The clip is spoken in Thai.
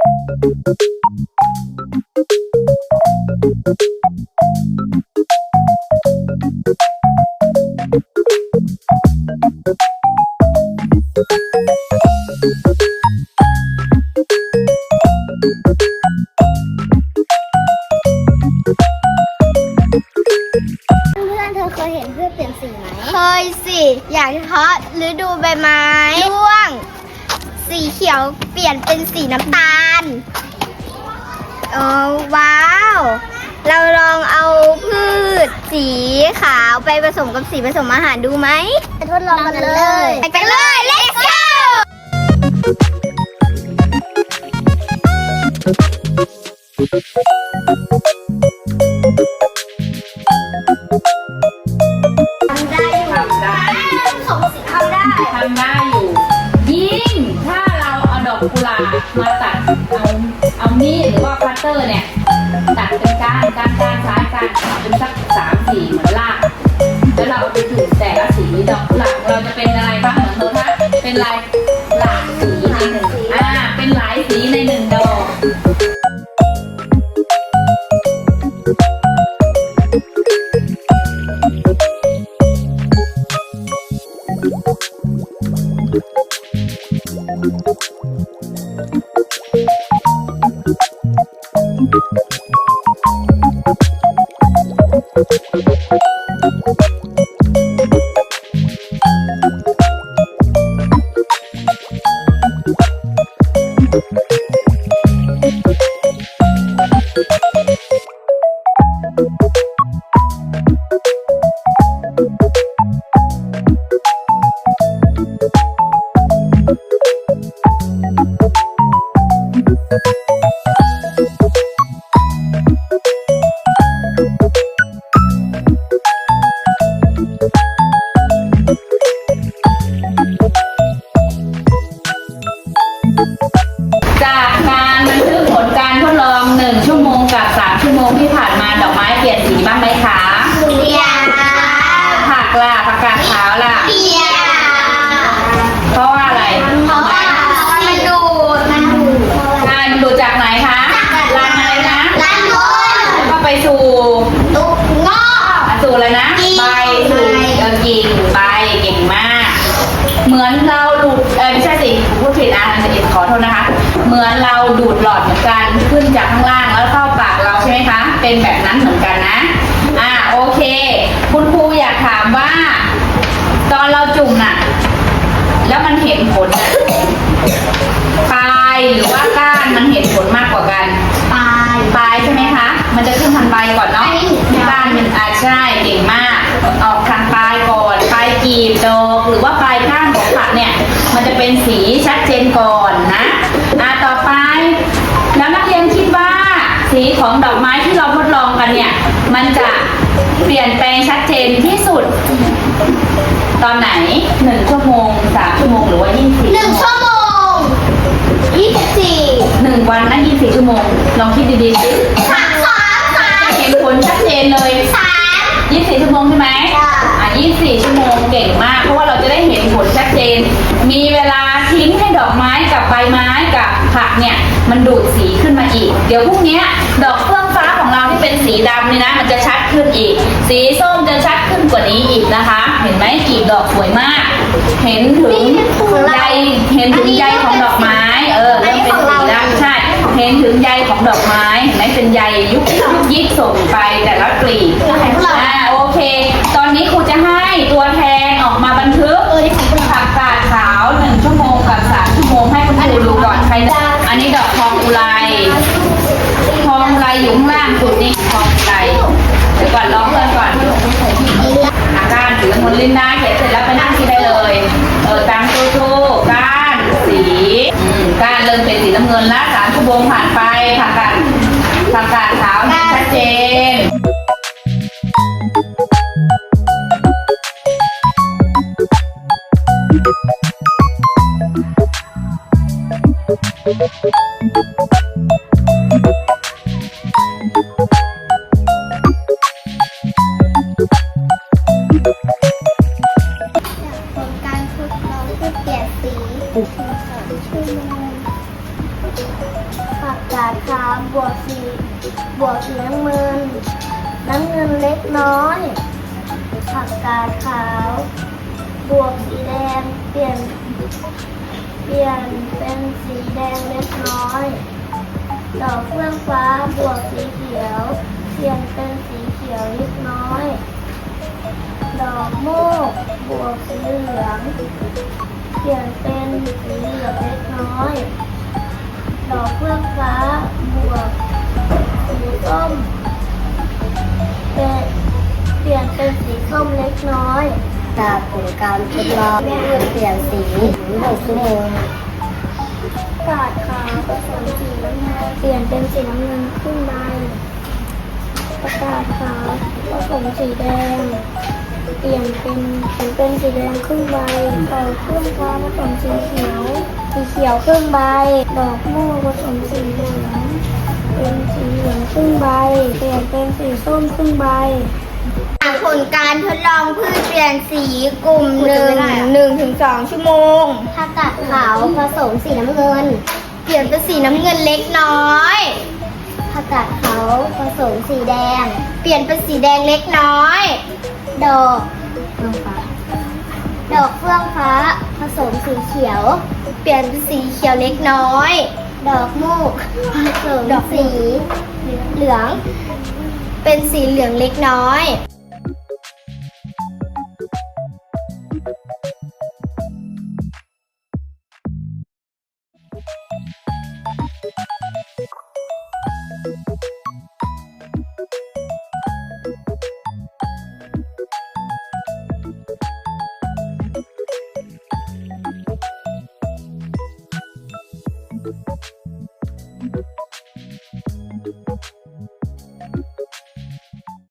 เพื่อนเธอเคยเห็นเพื่อเปลี่ยนสีไหมเคยสิ อย่างเพาะฤดูใบไม้ร่วง สีเขียว ลี่ยนเป็นสีน้ำตาลเออว้าว เราลองเอาพืชสีขาวไปผสมกับสีผสมอาหารดูไหมไปทดลองกันเลย ไปกันเลย let's go ท กุหลาบมาตัดเอาเอามีดหรือว่าคัตเตอร์เนี่ย ตัดเป็นก้านก้านก้านซ้ายก้านขวาเป็นสักสามสี่เหมือนลาก จ มือนเราดูดหลอดเหมือนกันขึ้นจากข้างล่างแล้วเข้าปากเราใช่ไหมคะ เป็นแบบนั้นเหมือนกันนะ อ่าโอเค คุณครูอยากถามว่า ตอนเราจุ่มน่ะ แล้วมันเห็นผลน่ะปลายหรือว่าก้านมันเห็นผลมากกว่ากันปลายปลายใช่ไหมคะ มันจะขึ้นทางใบก่อนเนาะอันนี้หนูก้านมันอา มันจะเปลี่ยนแปลงชัดเจนที่สุด ตอนไหนหนึ่งชั่วโมงสามชั่วโมงหรือว่ายี่สิบหนึ่งชั่วโมงยี่สิบสี่หนึ่งวันนะยี่สิบชั่วโมง ลองคิดดีๆสิสามสามสามเห็นผลชัดเจนเลยสาม24ชั่วโมงใช่ไหมค่ะอะ24ชั่วโมงเก่งมาก เพราะว่าเราจะได้เห็นผลชัดเจน มีเวลาทิ้งให้ดอกไม้กับใบไม้กับผักเนี่ย มันดูดสีขึ้นมาอีก เดี๋ยวพรุ่งเนี้ยดอกเฟื่องฟ้าของ เราที่เป็นสีดำเนี่ยนะ มันจะชัดขึ้นอีก สีส้มจะชัดขึ้นกว่านี้อีกนะคะ เห็นไหมกลีบดอกสวยมาก เห็นถึงใยเห็นถึงใยของดอกไม้ เออเริ่มเป็นสีแล้วใช่เห็นถึงใยของดอกไม้เห็นไหมเป็นใยยุกยุกยิกส่งไปแต่ละกลีบอ่าโอเค ตอนนี้ครูจะให้ตัวแทนออกมาบันทึกผักกาดขาวหนึ่งชั่วโมงกับสามชั่วโมงให้คุณครูดูก่อนใครได้อันนี้ดอกทองอุไรท องอุไรอยู่ข้างล่างสุดนี่ทองอุไรเดี๋ยวก่อนร้องเพื่อนก่อนอาการถือมนลินดาเขียนเสร็จแล้วไปนั่งที่ได้เลยเออตามตู้ตู้ก้านสีก้านเริ่มเป็นสีน้ำเงินละสามชั่วโมงผ่านไปผักกาดผักกาดขาวเห็นชัดเจนผ กน้อย ผักกาดขาว บวกสีแดง เปลี่ยน เปลี่ยนเป็นสีแดงเล็กน้อย ดอกเฟื่องฟ้า บวกสีเขียว เปลี่ยนเป็นสีเขียวเล็กน้อย ดอกโมก บวกสีเหลือง เปลี่ยนเป็นสีเหลืองเล็กน้อย ดอกเฟื่องฟ้า บวก เล็กน้อย จากผลการทดลองเปลี่ยนสีหกชั่วโมงกาดขาวผสมสีน้ำเงินเปลี่ยนเป็นสีน้ำเงินขึ้นใบประกาศขาวผสมสีแดง เปลี่ยนเป็นเป็นเป็นสีแดงครึ่งใบดอกเครื่องฟ้าผสมสีเขียวสีเขียวครึ่งใบ ดอกม่วงผสมสีเหลืองเป็นสีเหลืองครึ่งใบ เปลี่ยนเป็นสีส้มครึ่งใบ ผลการทดลองพืชเปลี่ยนสีกลุ่มหนึ่งหนึ่งถึงสองชั่วโมงผักกาดขาวผสมสีน้ำเงิน เปลี่ยนเป็นสีน้ำเงินเล็กน้อยผักกาดขาวผสมสีแดง เปลี่ยนเป็นสีแดงเล็กน้อย ดอกเฟื่องฟ้าดอกเฟื่องฟ้า ผสมสีเขียว เปลี่ยนเป็นสีเขียวเล็กน้อย ดอกมูกผสมดอกสีเหลือง เป็นสีเหลืองเล็กน้อย thank you